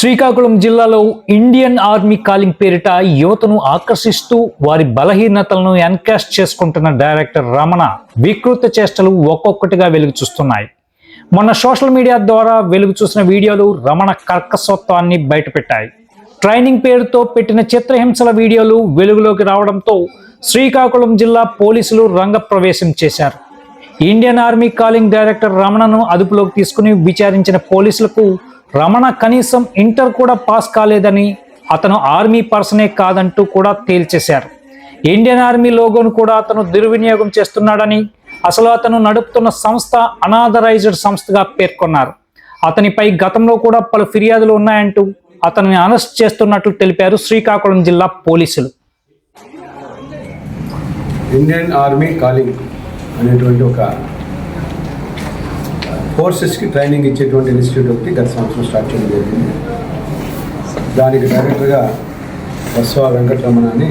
శ్రీకాకుళం జిల్లాలో Indian army calling పేరిట యువతను ఆకర్షిస్తూ వారి బలహీనతలను ఎన్కాస్ట్ చేసుకుంటున్న డైరెక్టర్ రమణ వికృత చేష్టలు ఒక్కొక్కటిగా వెలుగు చూస్తున్నాయి. మొన్న సోషల్ మీడియా ద్వారా వెలుగు చూసిన వీడియోలు రమణ కర్కసత్వాన్ని బయటపెట్టాయి. ట్రైనింగ్ పేరుతో పెట్టిన చిత్రహింసల వీడియోలు వెలుగులోకి రావడంతో శ్రీకాకుళం జిల్లా పోలీసులు రంగప్రవేశం చేశారు. ఇండియన్ ఆర్మీ కాలింగ్ డైరెక్టర్ రమణను అదుపులోకి తీసుకుని విచారించిన పోలీసులకు రమణ కనీసం ఇంటర్ కూడా పాస్ కాలేదని అతను ఆర్మీ పర్సనే కాదంటూ కూడా తేల్చేశారు. ఇండియన్ ఆర్మీ లోగోను కూడా అతను దుర్వినియోగం చేస్తున్నాడని అసలు అతను నడుపుతున్న సంస్థ అనాథరైజ్డ్ సంస్థగా పేర్కొన్నారు. అతనిపై గతంలో కూడా పలు ఫిర్యాదులు ఉన్నాయంటూ అతనిని అరెస్ట్ చేస్తున్నట్లు తెలిపారు శ్రీకాకుళం జిల్లా పోలీసులు. ఇండియన్ ఆర్మీ కాలింగ్ అనేటువంటి ఒక ఫోర్సెస్కి ట్రైనింగ్ ఇచ్చేటువంటి ఇన్స్టిట్యూట్ ఒకటి గత సంవత్సరం స్టార్ట్ చేయడం జరిగింది. దానికి డైరెక్టర్గా బస్వా వెంకటరమణ అని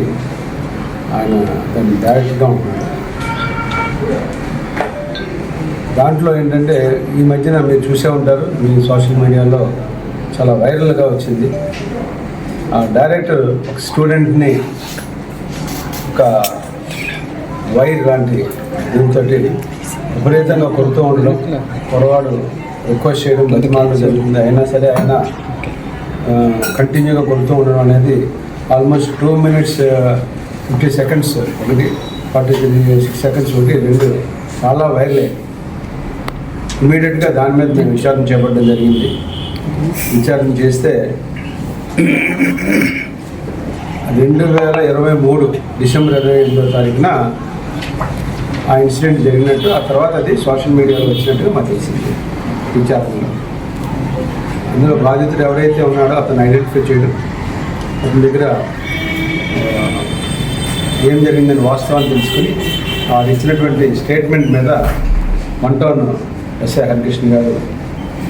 ఆయన దాన్ని డైరెక్టర్గా ఉంటున్నాడు దాంట్లో ఏంటంటే ఈ మధ్యన మీరు చూసే ఉంటారు మీ సోషల్ మీడియాలో చాలా వైరల్గా వచ్చింది. ఆ డైరెక్టర్ ఒక స్టూడెంట్ని ఒక వైర్ లాంటి దీంతో విపరీతంగా కొడుతూ ఉండడం పొరవాడు రిక్వెస్ట్ చేయడం బతిమాలడం జరుగుతుంది. అయినా సరే ఆయన కంటిన్యూగా కొడుతూ ఉండడం అనేది almost two minutes fifty seconds ఒకటి ఫార్టీ సిక్స్ సెకండ్స్ ఒకటి రెండు చాలా వైర్లే. ఇమీడియట్గా దాని మీద మేము విచారణ చేపట్టడం జరిగింది. విచారణ చేస్తే రెండు వేల ఇరవై మూడు డిసెంబర్ ఇరవై ఎనిమిదో తారీఖున ఆ ఇన్సిడెంట్ జరిగినట్టు ఆ తర్వాత అది సోషల్ మీడియాలో వచ్చినట్టుగా మాకు తెలిసింది. విచారణలో అందులో బాధితుడు ఎవరైతే ఉన్నాడో అతను ఐడెంటిఫై చేయడం. అతని దగ్గర ఏం జరిగిందని వాస్తవాన్ని తెలుసుకుని అది ఇచ్చినటువంటి స్టేట్మెంట్ మీద వన్ టౌన్ ఎస్ఐ హరికృష్ణ గారు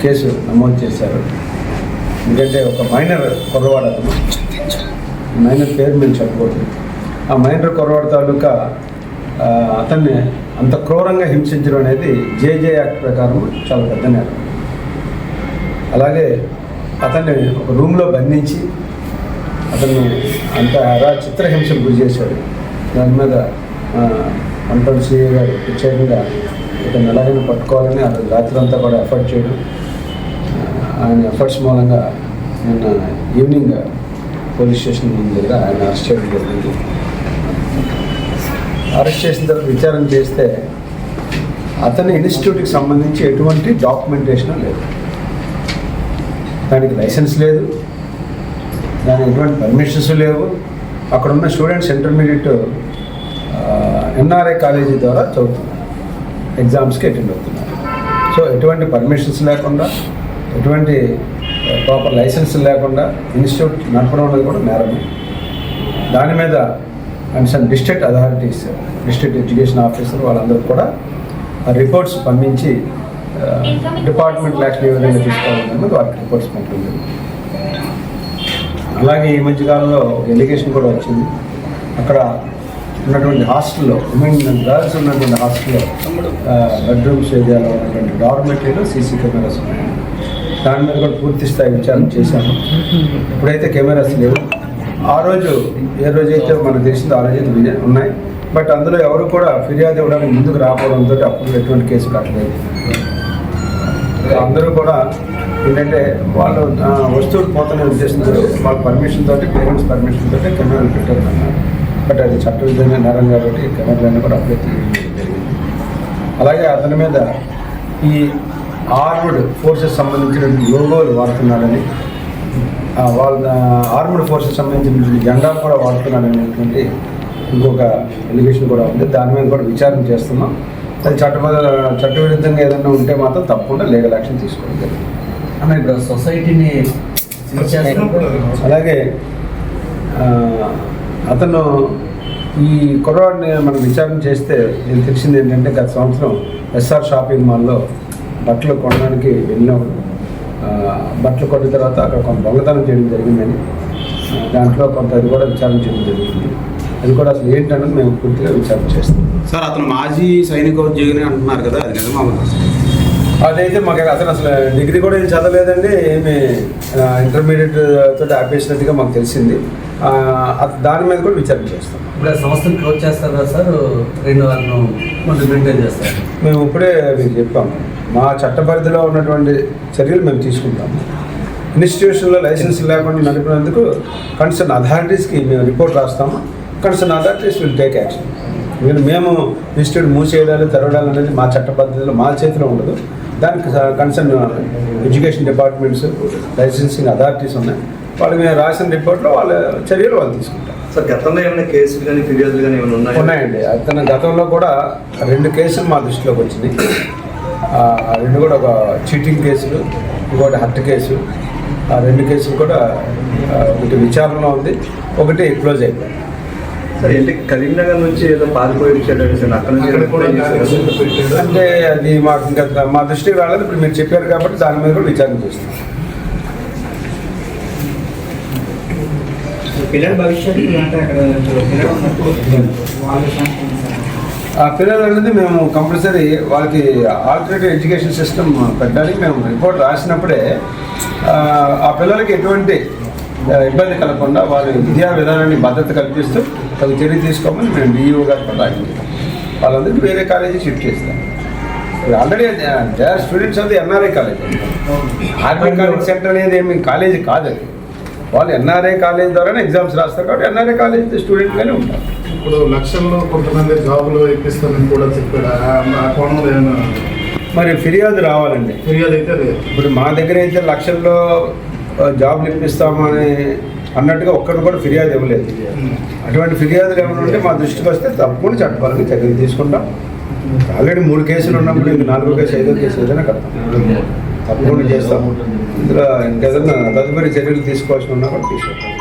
కేసు నమోదు చేశారు. ఎందుకంటే ఒక మైనర్ కుర్రవాడు అతను. మైనర్ పేరు మేము చెప్పకూడదు. ఆ మైనర్ కుర్రవాడు తాలూకా అతన్ని అంత క్రూరంగా హింసించడం అనేది జేజే యాక్ట్ ప్రకారం చాలా పెద్ద నేరం. అలాగే అతన్ని ఒక రూమ్లో బంధించి అతన్ని అంత అలా చిత్రహింసకు గురి చేశాడు. దాని మీద అంటోడు సిఏ గారు ప్రత్యేకంగా ఇతను ఎలాగైనా పట్టుకోవాలని అతను రాత్రి అంతా కూడా ఎఫర్ట్ చేయడం. ఆయన ఎఫర్ట్స్ మూలంగా నిన్న ఈవినింగ్ పోలీస్ స్టేషన్ దగ్గర ఆయన అరెస్ట్ చేయడం జరిగింది. అరెస్ట్ చేసిన తర్వాత విచారణ చేస్తే అతని ఇన్స్టిట్యూట్కి సంబంధించి ఎటువంటి డాక్యుమెంటేషన్ లేదు. దానికి లైసెన్స్ లేదు. దానికి ఎటువంటి పర్మిషన్స్ లేవు. అక్కడ ఉన్న స్టూడెంట్స్ ఇంటర్మీడియట్ ఎన్ఆర్ఐ కాలేజీ ద్వారా చదువుతున్నారు. ఎగ్జామ్స్కి అటెండ్ అవుతున్నారు. సో ఎటువంటి పర్మిషన్స్ లేకుండా ఎటువంటి ప్రాపర్ లైసెన్స్ లేకుండా ఇన్స్టిట్యూట్ నడపడం అనేది కూడా నేరమే. దాని మీద and some district authorities district education officer వాళ్ళందరూ కూడా ఆ రిపోర్ట్స్ పంపించి డిపార్ట్మెంట్ యాక్షన్ ఏ విధంగా తీసుకోవాలన్నది వారికి రిపోర్ట్స్ పంపింది అలాగే ఈ మధ్యకాలంలో ఎలిగేషన్ కూడా వచ్చింది. అక్కడ ఉన్నటువంటి హాస్టల్లో ఉమెన్ గర్ల్స్ ఉన్నటువంటి హాస్టల్లో బెడ్రూమ్స్ ఏరియాలో ఉన్నటువంటి డార్మెటరీలో సీసీ కెమెరాస్ ఉన్నాయి. దాని మీద కూడా పూర్తి స్థాయి విచారణ చేశాము. ఇప్పుడైతే కెమెరాస్ లేవు. ఆ రోజు ఏ రోజైతే మనకు తెలిసిందో ఆ రోజైతే విజయ- ఉన్నాయి. బట్ అందులో ఎవరు కూడా ఫిర్యాదు ఇవ్వడానికి ముందుకు రాకపోవడంతో అప్పుడు ఎటువంటి కేసు కట్టలేదు. అందరూ కూడా ఏంటంటే వాళ్ళు వస్తువులు పోతున్న ఉద్దేశంతో వాళ్ళ పర్మిషన్ తోటి పేరెంట్స్ పర్మిషన్ తోటి కెమెరాలు పెట్టారు బట్ అది చట్టవిధంగా నేరం కాబట్టి కెమెరాలన్నీ కూడా అప్లై జరిగింది. అలాగే అతని మీద ఈ ఆర్మ్డ్ ఫోర్సెస్ సంబంధించిన లోగోలు వాడుతున్నారని వాళ్ళ ఆర్మ్డ్ ఫోర్సెస్ సంబంధించిన జెండాలు కూడా వాడుతున్నాడనేటువంటి ఇంకొక ఎలిగేషన్ కూడా ఉంది. దాని మీద కూడా విచారణ చేస్తున్నాం. అది చట్టబద్ధ చట్టవిరుద్ధంగా ఏదైనా ఉంటే మాత్రం తప్పకుండా లీగల్ యాక్షన్ అన్న ఇప్పుడు సొసైటీని అలాగే అతను ఈ కుర్రవాడిని మనం విచారణ చేస్తే నేను తెలిసింది ఏంటంటే గత సంవత్సరం ఎస్ఆర్ షాపింగ్ మాల్లో బట్టలు కొనడానికి వెళ్ళినప్పుడు బట్టలు కొన్న తర్వాత అక్కడ కొంత దొంగతనం చేయడం జరిగిందని దాంట్లో కొంత అది కూడా విచారణ చేయడం జరిగింది. అది కూడా అసలు ఏంటన్నది మేము పూర్తిగా విచారణ చేస్తాం. సార్ అతను మాజీ సైనికోద్యోగిని అంటున్నారు కదా అది నిజమా? అదైతే మాకు అసలు అసలు డిగ్రీ కూడా ఏం చదవలేదండి ఏమి ఇంటర్మీడియట్ తోటి ఆపేసినట్టుగా మాకు తెలిసింది. దాని మీద కూడా విచారణ చేస్తాం. ఇప్పుడు ఆ సంస్థను క్లోజ్ చేస్తారు కదా సార్ రెండు కొంచెం మెయింటైన్ చేస్తారు. మేము ఇప్పుడే మీకు చెప్పాము మా చట్ట పరిధిలో ఉన్నటువంటి చర్యలు మేము తీసుకుంటాము ఇన్స్టిట్యూషన్లో లైసెన్స్ లేకుండా నడిపినందుకు కన్సర్న్ అథారిటీస్కి మేము రిపోర్ట్ రాస్తాము. Concern authorities will take action. ఎందుకంటే మేము ఇన్స్టిట్యూట్ మూసేయడాలు తెరవడాలు అనేది మా చట్ట పద్ధతిలో మా చేతిలో ఉండదు. దానికి concern education departments licensing authorities ఉన్నాయి. వాళ్ళు మేము రాసిన రిపోర్ట్లో వాళ్ళ చర్యలు వాళ్ళు తీసుకుంటారు. సార్ గతంలో ఏమైనా కేసులు కానీ ఫిర్యాదులు కానీ ఏమైనా ఉన్నాయా? ఉన్నాయండి. అతను గతంలో కూడా రెండు కేసులు మా దృష్టిలోకి వచ్చినాయి. రెండు కూడా ఒక చీటింగ్ కేసులు ఇంకోటి హత్య కేసు. ఆ రెండు కేసులు కూడా ఒకటి విచారణలో ఉంది ఒకటి క్లోజ్ అయిపోయింది సార్ ఏంటి కరీంనగర్ నుంచి ఏదో పారిపోయి వచ్చాడు సార్ అక్కడ నుంచి. అంటే అది మాకు ఇంకా మా దృష్టికి రాలేదు ఇప్పుడు మీరు చెప్పారు కాబట్టి దాని మీద కూడా విచారణ చేస్తాం. పిల్లల భవిష్యత్తు అంటే అక్కడ వాళ్ళ పిల్లలు అనేది మేము కంపల్సరీ వాళ్ళకి ఆల్టర్నేటివ్ ఎడ్యుకేషన్ సిస్టమ్ పెట్టడానికి మేము రిపోర్ట్ రాసినప్పుడే ఆ, పిల్లలకి ఎటువంటి ఇబ్బంది కలగకుండా వారి విద్యా విధానాన్ని భద్రత కల్పిస్తూ తగు చర్య తీసుకోమని మేము డిఈఓ గారు రాయింది. వాళ్ళందరికీ వేరే కాలేజీ షిఫ్ట్ చేస్తాం. Already they are students of the NRI college. Army college centre అనేది ఏమి కాలేజీ కాదు అది. వాళ్ళు ఎన్ఆర్ఐ కాలేజ్ ద్వారానే ఎగ్జామ్స్ రాస్తారు కాబట్టి ఎన్ఆర్ఐ కాలేజ్ స్టూడెంట్గానే ఉంటారు. ఇప్పుడు లక్షల్లో కొంతమంది జాబులు ఇప్పిస్తానని కూడా చెప్పాడు ఆ- కోణంలో ఏమైనా మరి ఫిర్యాదు రావాలండి. ఫిర్యాదు అయితే లేదు. ఇప్పుడు మా దగ్గర అయితే లక్షల్లో జాబ్లు ఇప్పిస్తామని అన్నట్టుగా ఒక్కరు కూడా ఫిర్యాదు ఇవ్వలేదు. అటువంటి ఫిర్యాదులు ఏమైనా ఉంటే మా దృష్టికి వస్తే తప్పకుండా చట్టపరంగా చర్యలు తీసుకుంటాం. ఆల్రెడీ మూడు కేసులు ఉన్నప్పుడు ఇంక నాలుగో కేసు ఐదో కేసు ఏదైనా కడతాం తప్పకుండా చేస్తాం. ఇందులో ఇంకేదైనా తదుపరి చర్యలు తీసుకోవాల్సి ఉన్నా కూడా తీసుకుంటాం